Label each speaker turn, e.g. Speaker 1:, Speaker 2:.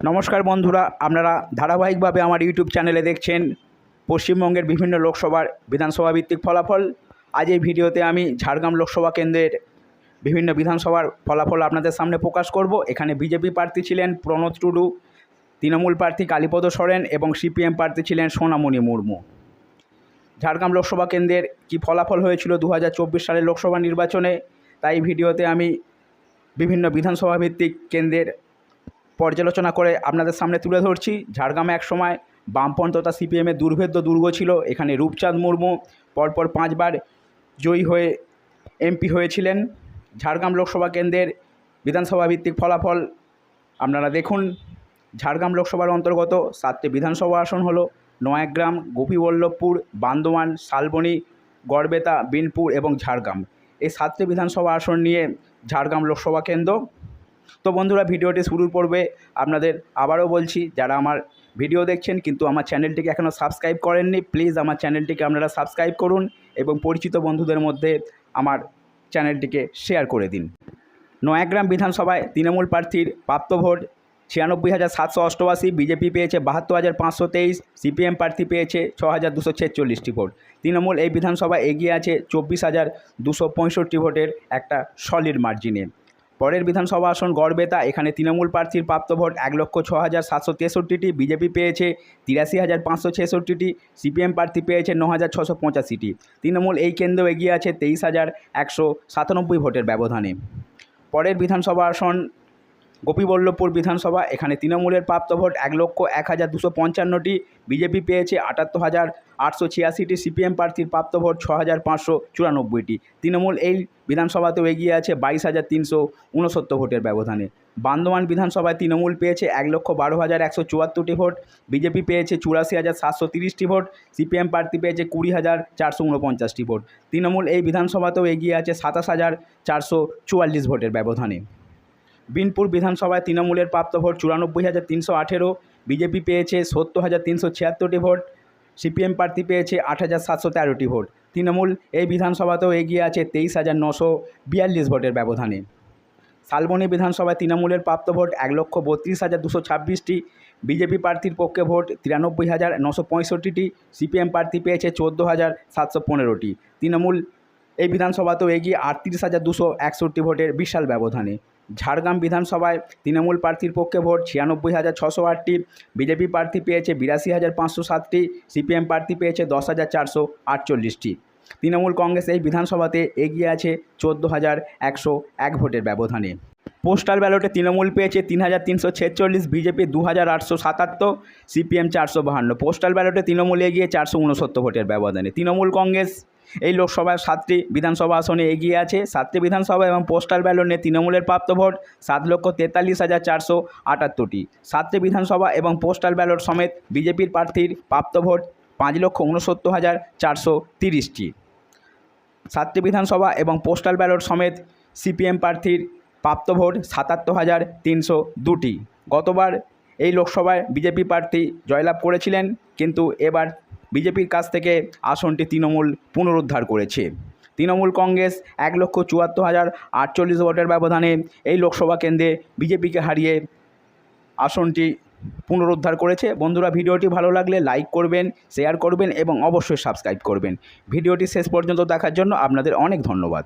Speaker 1: নমস্কার বন্ধুরা, আপনারা ধারাবাহিকভাবে আমার ইউটিউব চ্যানেলে দেখছেন পশ্চিমবঙ্গের বিভিন্ন লোকসভার বিধানসভা ভিত্তিক ফলাফল। আজ এই ভিডিওতে আমি ঝাড়গ্রাম লোকসভা কেন্দ্রের বিভিন্ন বিধানসভার ফলাফল আপনাদের সামনে প্রকাশ করব। এখানে বিজেপি প্রার্থী ছিলেন প্রণব টুডু, তৃণমূল প্রার্থী কালীপদ সরেন এবং সিপিএম প্রার্থী ছিলেন সোনামণি মুর্মু। ঝাড়গ্রাম লোকসভা কেন্দ্রের কি ফলাফল হয়েছিল দু হাজার চব্বিশ সালের লোকসভা নির্বাচনে, তাই ভিডিওতে আমি বিভিন্ন বিধানসভা ভিত্তিক কেন্দ্রের পর্যালোচনা করে আপনাদের সামনে তুলে ধরছি। ঝাড়গ্রামে এক সময় বামপন্থ তথা সিপিএমের দুর্ভেদ্য দুর্গ ছিল। এখানে রূপচাঁদ মুর্মু পরপর পাঁচবার জয়ী হয়ে এমপি হয়েছিলেন। ঝাড়গ্রাম লোকসভা কেন্দ্রের বিধানসভা ভিত্তিক ফলাফল আপনারা দেখুন। ঝাড়গ্রাম লোকসভার অন্তর্গত সাতটি বিধানসভা আসন হলো নয়াগ্রাম, গোপীবল্লভপুর, বান্দোয়ান, শালবনী, গড়বেতা, বিনপুর এবং ঝাড়গ্রাম। এই সাতটি বিধানসভা আসন নিয়ে ঝাড়গ্রাম লোকসভা কেন্দ্র তো বন্ধুরা, ভিডিওটি শুরুর পূর্বে আপনাদের আবারও বলছি, যারা আমার ভিডিও দেখছেন কিন্তু আমার চ্যানেলটিকে এখনও সাবস্ক্রাইব করেননি, প্লিজ আমার চ্যানেলটিকে আপনারা সাবস্ক্রাইব করুন এবং পরিচিত বন্ধুদের মধ্যে আমার চ্যানেলটিকে শেয়ার করে দিন। নয়াগ্রাম বিধানসভায় তৃণমূল প্রার্থীর প্রাপ্ত ভোট ছিয়ানব্বই হাজার সাতশো অষ্টআশি, বিজেপি পেয়েছে বাহাত্তর হাজার পাঁচশো তেইশ, সিপিএম প্রার্থী পেয়েছে ছ হাজার দুশো ছেচল্লিশটি ভোট। তৃণমূল এই বিধানসভায় এগিয়ে আছে চব্বিশ হাজার দুশো পঁয়ষট্টি ভোটের একটা সলিড মার্জিনে পরের বিধানসভা আসন গড়বেতা, এখানে তৃণমূল প্রার্থীর প্রাপ্ত ভোট এক লক্ষ ছ হাজার সাতশো তেষট্টিটি, বিজেপি পেয়েছে তিরাশি হাজার পাঁচশো ছেষট্টিটি, সিপিএম প্রার্থী পেয়েছে ন হাজার ছশো পঁচাশিটি। তৃণমূল এই কেন্দ্র এগিয়ে আছে তেইশ হাজার একশো সাতানব্বই ভোটের ব্যবধানে। পরের বিধানসভা আসন গোপীবল্লভপুর বিধানসভা, এখানে তৃণমূলের প্রাপ্ত ভোট এক লক্ষ এক হাজার দুশো পঞ্চান্নটি, বিজেপি পেয়েছে আটাত্তর হাজার আটশো ছিয়াশিটি, সিপিএম প্রার্থীর প্রাপ্ত ভোট ছ হাজার পাঁচশো চুরানব্বইটি। তৃণমূল এই বিধানসভাতেও এগিয়ে আছে বাইশ হাজার তিনশো উনসত্তর ভোটের ব্যবধানে। বান্দোয়ান বিধানসভায় তৃণমূল পেয়েছে এক লক্ষ বারো হাজার একশো চুয়াত্তরটি ভোট, বিজেপি পেয়েছে চুরাশি হাজার সাতশো তিরিশটি ভোট, সিপিএম প্রার্থী পেয়েছে কুড়ি হাজার চারশো উনপঞ্চাশটি ভোট। তৃণমূল এই বিধানসভাতেও এগিয়ে আছে সাতাশ হাজার চারশো চুয়াল্লিশ ভোটের ব্যবধানে। বিনপুর বিধানসভায় তৃণমূলের প্রাপ্ত ভোট চুরানব্বই হাজার তিনশো আঠেরো, বিজেপি পেয়েছে সত্তর হাজার তিনশো ছিয়াত্তরটি ভোট, সিপিএম প্রার্থী পেয়েছে আট হাজার সাতশো তেরোটি ভোট। তৃণমূল এই বিধানসভাতেও এগিয়ে আছে তেইশ হাজার নশো বিয়াল্লিশ ভোটের ব্যবধানে। শালবনী বিধানসভায় তৃণমূলের প্রাপ্ত ভোট এক লক্ষ বত্রিশ হাজার দুশো ছাব্বিশটি, বিজেপি প্রার্থীর পক্ষে ভোট তিরানব্বই হাজার নশো পঁয়ষট্টিটি, সিপিএম প্রার্থী পেয়েছে চোদ্দ হাজার সাতশো পনেরোটি। তৃণমূল এই বিধানসভাতেও এগিয়ে আটত্রিশ হাজার দুশো একষট্টি ভোটের বিশাল ব্যবধানে। ঝাড়গ্রাম বিধানসভায় তৃণমূল প্রার্থীর পক্ষে ভোট, ছিয়ানব্বই হাজার ছশো আটটি। বিজেপি প্রার্থী পেয়েছে বিরাশি হাজার পাঁচশো সাতটি। সিপিএম প্রার্থী পেয়েছে দশ হাজার চারশো আটচল্লিশটি। তৃণমূল কংগ্রেস এই বিধানসভাতে এগিয়ে আছে চোদ্দ হাজার একশো এক ভোটের ব্যবধানে। পোস্টাল ব্যালটে তৃণমূল পেয়েছে তিন হাজার তিনশো ছেচল্লিশ, বিজেপি দু হাজার আটশো সাতাত্তর, সিপিএম চারশো বাহান্ন। পোস্টাল ব্যালটে তৃণমূল এগিয়ে চারশো উনসত্তর ভোটের ব্যবধানে। তৃণমূল কংগ্রেস এই লোকসভায় সাতটি বিধানসভা আসনে এগিয়ে আছে। সাতটি বিধানসভা এবং পোস্টাল ব্যালটে তৃণমূলের প্রাপ্ত ভোট সাত লক্ষ তেতাল্লিশ হাজার চারশো আটাত্তরটি। সাতটি বিধানসভা এবং পোস্টাল ব্যালট সমেত বিজেপির প্রার্থীর প্রাপ্ত ভোট পাঁচ লক্ষ উনসত্তর হাজার চারশো তিরিশটি। সাতটি বিধানসভা এবং পোস্টাল ব্যালট সমেত সিপিএম প্রার্থীর প্রাপ্ত ভোট সাতাত্তর হাজার তিনশো দুটি। গতবার এই লোকসভায় বিজেপি প্রার্থী জয়লাভ করেছিলেন, কিন্তু এবার বিজেপির কাছ থেকে আসনটি তৃণমূল পুনরুদ্ধার করেছে। তৃণমূল কংগ্রেস এক লক্ষ চুয়াত্তর হাজার আটচল্লিশ ভোটের ব্যবধানে এই লোকসভা কেন্দ্রে বিজেপিকে হারিয়ে আসনটি পুনরুদ্ধার করেছে। বন্ধুরা, ভিডিওটি ভালো লাগলে লাইক করবেন, শেয়ার করবেন এবং অবশ্যই সাবস্ক্রাইব করবেন। ভিডিওটি শেষ পর্যন্ত দেখার জন্য আপনাদের অনেক ধন্যবাদ।